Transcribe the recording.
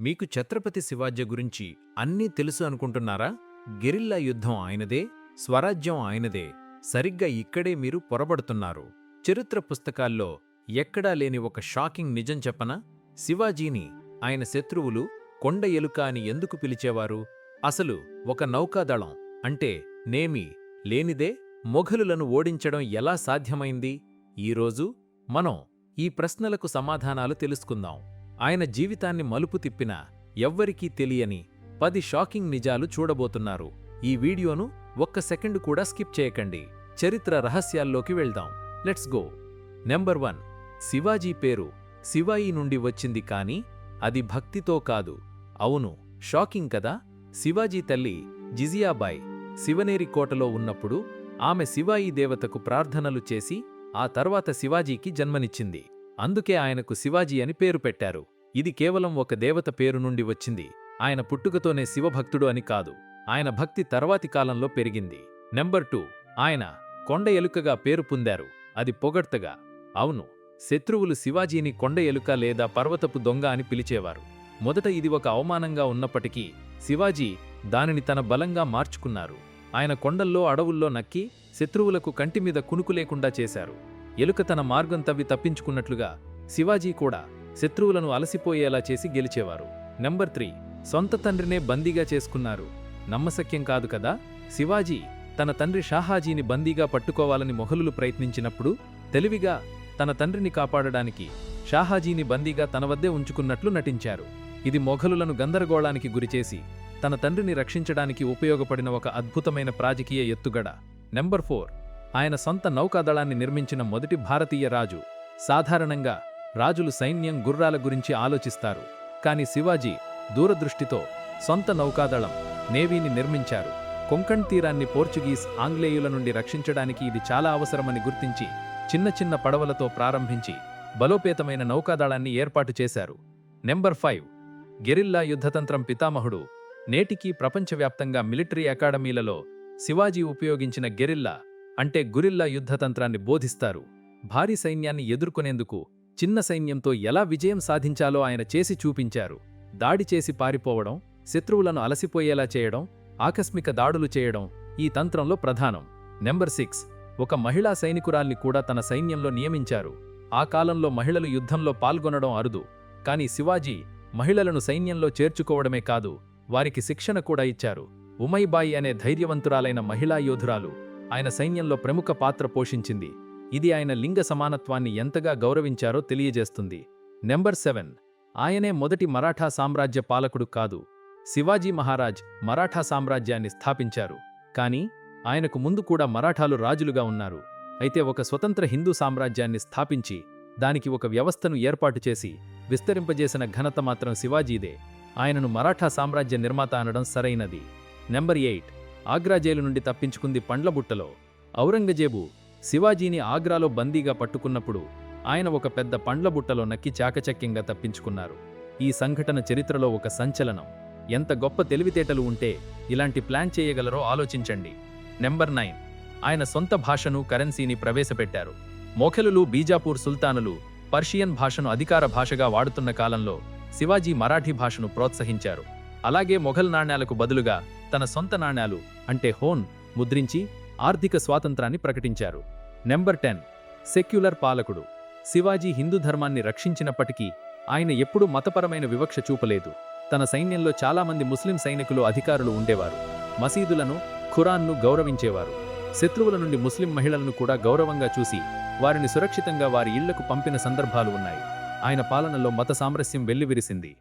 మీకు ఛత్రపతి శివాజీ గురించి అన్నీ తెలుసు అనుకుంటున్నారా? గెరిల్లా యుద్ధం ఆయనదే స్వరాజ్యం ఆయనదే. సరిగ్గా ఇక్కడే మీరు పొరబడుతున్నారు. చరిత్ర పుస్తకాల్లో ఎక్కడా లేని ఒక షాకింగ్ నిజం చెప్పనా? శివాజీని ఆయన శత్రువులు కొండ ఎలుక అని ఎందుకు పిలిచేవారు? అసలు ఒక నౌకాదళం అంటే నేమి లేనిదే మొఘలులను ఓడించడం ఎలా సాధ్యమైంది? ఈరోజు మనం ఈ ప్రశ్నలకు సమాధానాలు తెలుసుకుందాం. ఆయన జీవితాన్ని మలుపు తిప్పిన ఎవ్వరికీ తెలియని పది షాకింగ్ నిజాలు చూడబోతున్నారు. ఈ వీడియోను ఒక్క సెకండ్ కూడా స్కిప్ చేయకండి. చరిత్ర రహస్యాల్లోకి వెళ్దాం. Let's go. Number one. Shivaji పేరు శివాయి నుండి వచ్చింది కాని అది భక్తితో కాదు. అవును షాకింగ్ కదా? శివాజీ తల్లి జిజియాబాయ్ శివనేరి కోటలో ఉన్నప్పుడు ఆమె శివాయి దేవతకు ప్రార్థనలు చేసి ఆ తర్వాత శివాజీకి జన్మనిచ్చింది. అందుకే ఆయనకు శివాజీ అని పేరు పెట్టారు. ఇది కేవలం ఒక దేవత పేరు నుండి వచ్చింది. ఆయన పుట్టుకతోనే శివభక్తుడు అని కాదు. ఆయన భక్తి తర్వాతి కాలంలో పెరిగింది. నెంబర్ టూ ఆయన కొండ ఎలుకగా పేరు పొందారు. అది పొగడ్తగా. అవును శత్రువులు శివాజీని కొండ ఎలుక లేదా పర్వతపు దొంగ అని పిలిచేవారు. మొదట ఇది ఒక అవమానంగా ఉన్నప్పటికీ శివాజీ దానిని తన బలంగా మార్చుకున్నారు. ఆయన కొండల్లో అడవుల్లో నక్కి శత్రువులకు కంటిమీద కునుకు లేకుండా చేశారు. ఎలుక తన మార్గం తవ్వి తప్పించుకున్నట్లుగా శివాజీ కూడా శత్రువులను అలసిపోయేలా చేసి గెలిచేవారు. నెంబర్ త్రీ సొంత తండ్రినే బందీగా చేసుకున్నారు. నమ్మశక్యం కాదు కదా? శివాజీ తన తండ్రి షాహాజీని బందీగా పట్టుకోవాలని మొఘలులు ప్రయత్నించినప్పుడు తెలివిగా తన తండ్రిని కాపాడడానికి షాహాజీని బందీగా తన వద్దే ఉంచుకున్నట్లు నటించారు. ఇది మొఘలులను గందరగోళానికి గురిచేసి తన తండ్రిని రక్షించడానికి ఉపయోగపడిన ఒక అద్భుతమైన ప్రాజకీయ ఎత్తుగడ. నెంబర్ ఫోర్ ఆయన సొంత నౌకాదళాన్ని నిర్మించిన మొదటి భారతీయ రాజు. సాధారణంగా రాజులు సైన్యం గుర్రాల గురించి ఆలోచిస్తారు. కాని శివాజీ దూరదృష్టితో సొంత నౌకాదళం నేవీని నిర్మించారు. కొంకణ్ తీరాన్ని పోర్చుగీస్ ఆంగ్లేయుల నుండి రక్షించడానికి ఇది చాలా అవసరమని గుర్తించి చిన్న చిన్న పడవలతో ప్రారంభించి బలోపేతమైన నౌకాదళాన్ని ఏర్పాటు చేశారు. Number five. గెరిల్లా యుద్ధతంత్రం పితామహుడు నేటికీ ప్రపంచవ్యాప్తంగా మిలిటరీ అకాడమీలలో శివాజీ ఉపయోగించిన గెరిల్లా అంటే గురిల్లా యుద్ధతంత్రాన్ని బోధిస్తారు. భారీ సైన్యాన్ని ఎదుర్కొనేందుకు చిన్న సైన్యంతో ఎలా విజయం సాధించాలో ఆయన చేసి చూపించారు. దాడి చేసి పారిపోవడం శత్రువులను అలసిపోయేలా చేయడం ఆకస్మిక దాడులు చేయడం ఈ తంత్రంలో ప్రధానం. Number six. ఒక మహిళా సైనికురాల్ని కూడా తన సైన్యంలో నియమించారు. ఆ కాలంలో మహిళలు యుద్ధంలో పాల్గొనడం అరుదు. కాని శివాజీ మహిళలను సైన్యంలో చేర్చుకోవడమే కాదు వారికి శిక్షణ కూడా ఇచ్చారు. ఉమైబాయి అనే ధైర్యవంతురాలైన మహిళా యోధురాలు ఆయన సైన్యంలో ప్రముఖ పాత్ర పోషించింది. ఇది ఆయన లింగ సమానత్వాన్ని ఎంతగా గౌరవించారో తెలియజేస్తుంది. Number seven. ఆయనే మొదటి మరాఠా సామ్రాజ్య పాలకుడు కాదు. శివాజీ మహారాజ్ మరాఠా సామ్రాజ్యాన్ని స్థాపించారు. కానీ ఆయనకు ముందు కూడా మరాఠాలు రాజులుగా ఉన్నారు. అయితే ఒక స్వతంత్ర హిందూ సామ్రాజ్యాన్ని స్థాపించి దానికి ఒక వ్యవస్థను ఏర్పాటు చేసి విస్తరింపజేసిన ఘనత మాత్రం శివాజీదే. ఆయనను మరాఠా సామ్రాజ్య నిర్మాత అనడం సరైనది. Number eight. ఆగ్రా జైలు నుండి తప్పించుకుంది పండ్లబుట్టలో ఔరంగజేబు శివాజీని ఆగ్రాలో బందీగా పట్టుకున్నప్పుడు ఆయన ఒక పెద్ద పండ్లబుట్టలో నక్కి చాకచక్యంగా తప్పించుకున్నారు. ఈ సంఘటన చరిత్రలో ఒక సంచలనం. ఎంత గొప్ప తెలివితేటలు ఉంటే ఇలాంటి ప్లాన్ చేయగలరో ఆలోచించండి. Number nine. ఆయన సొంత భాషను కరెన్సీని ప్రవేశపెట్టారు. మోఖలులు బీజాపూర్ సుల్తానులు పర్షియన్ భాషను అధికార భాషగా వాడుతున్న కాలంలో శివాజీ మరాఠీ భాషను ప్రోత్సహించారు. అలాగే మొఘల్ నాణ్యాలకు బదులుగా తన సొంత నాణ్యాలు అంటే హోన్ ముద్రించి ఆర్థిక స్వాతంత్రాన్ని ప్రకటించారు. నెంబర్ టెన్ సెక్యులర్ పాలకుడు. శివాజీ హిందూ ధర్మాన్ని రక్షించినప్పటికీ ఆయన ఎప్పుడూ మతపరమైన వివక్ష చూపలేదు. తన సైన్యంలో చాలామంది ముస్లిం సైనికులు అధికారులు ఉండేవారు. మసీదులను ఖురాన్ను గౌరవించేవారు. శత్రువుల నుండి ముస్లిం మహిళలను కూడా గౌరవంగా చూసి వారిని సురక్షితంగా వారి ఇళ్ళకు పంపిన సందర్భాలు ఉన్నాయి. ఆయన పాలనలో మత సామరస్యం వెల్లివిరిసింది.